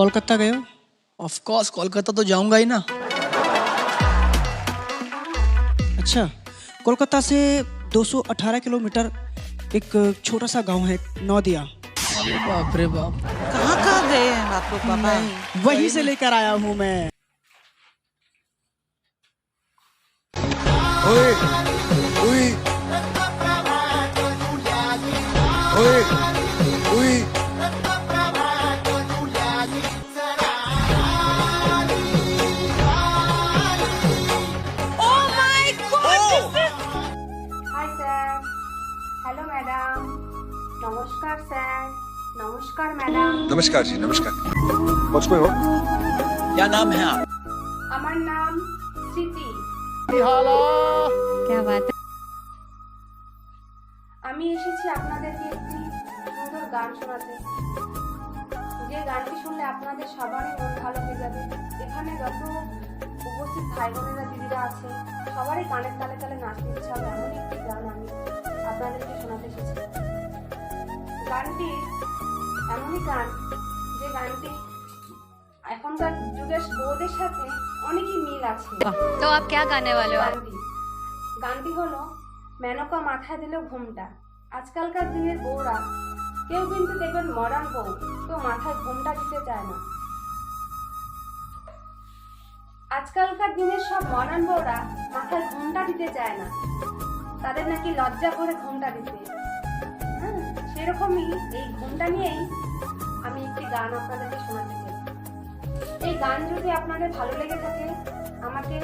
कोलकाता गए हो? Of course Kolkata तो जाऊँगा ही ना। अच्छा कोलकाता से 218 किलोमीटर एक छोटा सा गाँव है नौदिया। बाप रे बाप। कहाँ कहाँ गए हैं? आपको पता है। वहीं से लेकर आया हूँ मैं। ओए ओए ओए। নমস্কার স্যার নমস্কার ম্যাডাম नमस्कार जी नमस्कार What's going on? क्या नाम है आप আমার নাম স্মৃতি क्या बात है আমি এসেছি আপনাদেরকে একটি সুন্দর গান শোনাতে যে গানটি শুনলে আপনাদের সবারই মন ভালো হয়ে যাবে এখানে যত উপস্থিত ভাই বোনেরা দিদিরা আছে সবারই গানের তালে তালে নাচতে ইচ্ছা হবে এমন একটি গান আমি আপনাদেরকে শোনাতে এসেছি গানটি এমনই গান যে গানটি এখনকার যুগের বউদের সাথে অনেকই মিল আছে तो आप क्या गाने वाले हो গানটি গানটি হলো মেনকা মাথায় দিল ঘুমটা আজকালকার দিনের বউরা কেউ কিন্তু দেখবেন মডার্ন বউ কেউ মাথায় ঘুমটা দিতে চায় না আজকালকার দিনের সব মডার্ন বউরা মাথায় ঘুমটা দিতে চায় না তাদের নাকি লজ্জা করে ঘুমটা দিতে হ্যাঁ সেরকমই এই ঘুমটা নিয়েই আমি একটি গান আপনাদেরকে শোনাতে চাই এই গান যদি আপনাদের ভালো লেগে থাকে আমাকে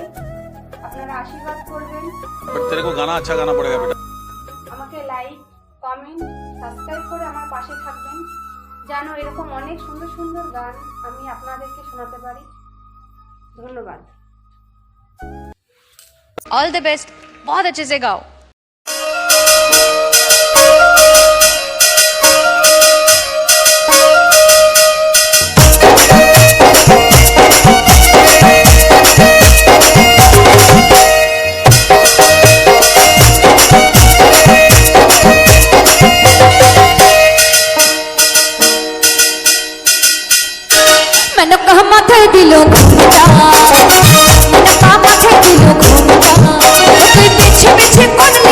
আপনারা আশীর্বাদ করবেন तेरे को गाना अच्छा गाना पड़ेगा बेटा আমাকে লাইক কমেন্ট সাবস্ক্রাইব করে আমার পাশে থাকবেন যেন এরকম অনেক সুন্দর সুন্দর গান আমি আপনাদেরকে শোনাতে পারি ধন্যবাদ ऑल द बेस्ट बहुत अच्छे से गाओ পথে দিল ঘুমটা। মোটা পা দিল ঘুমটা। তুই পিছে পিছে কোন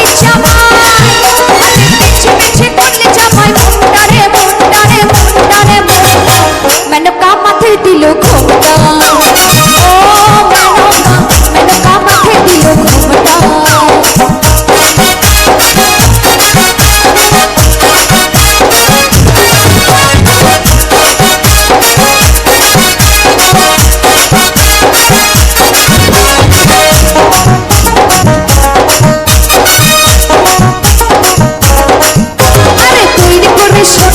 Just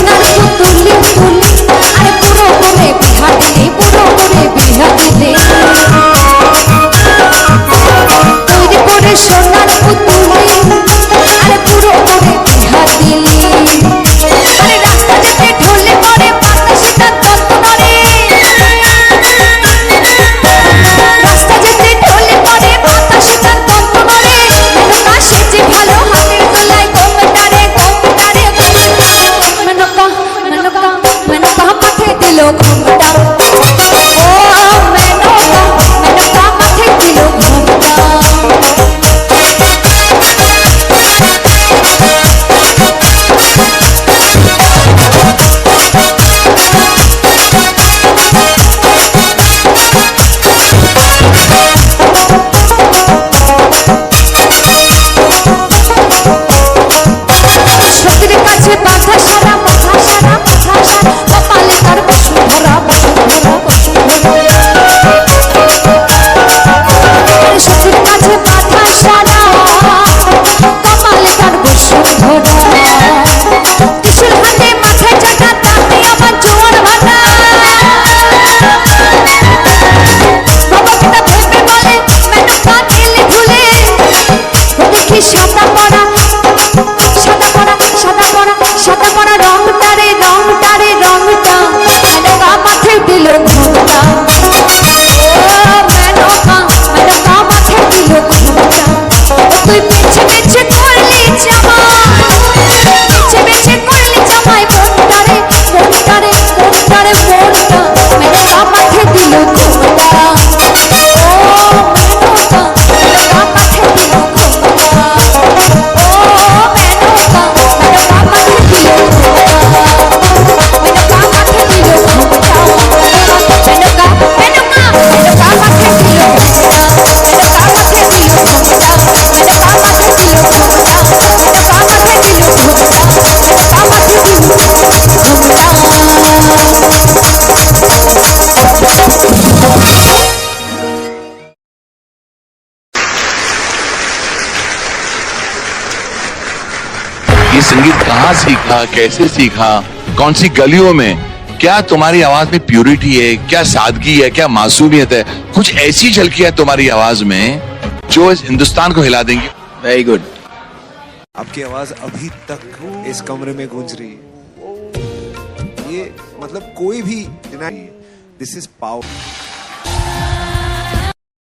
सीखा कैसे सीखा कौन सी गलियों में क्या तुम्हारी आवाज़ में प्यूरिटी है क्या सादगी है क्या मासूमियत है कुछ ऐसी झलकियाँ तुम्हारी आवाज़ में जो इस हिंदुस्तान को हिला देंगी। वेरी गुड आपकी आवाज़ अभी तक इस कमरे में गूंज रही है। ये मतलब कोई भी दिस इज़ पावर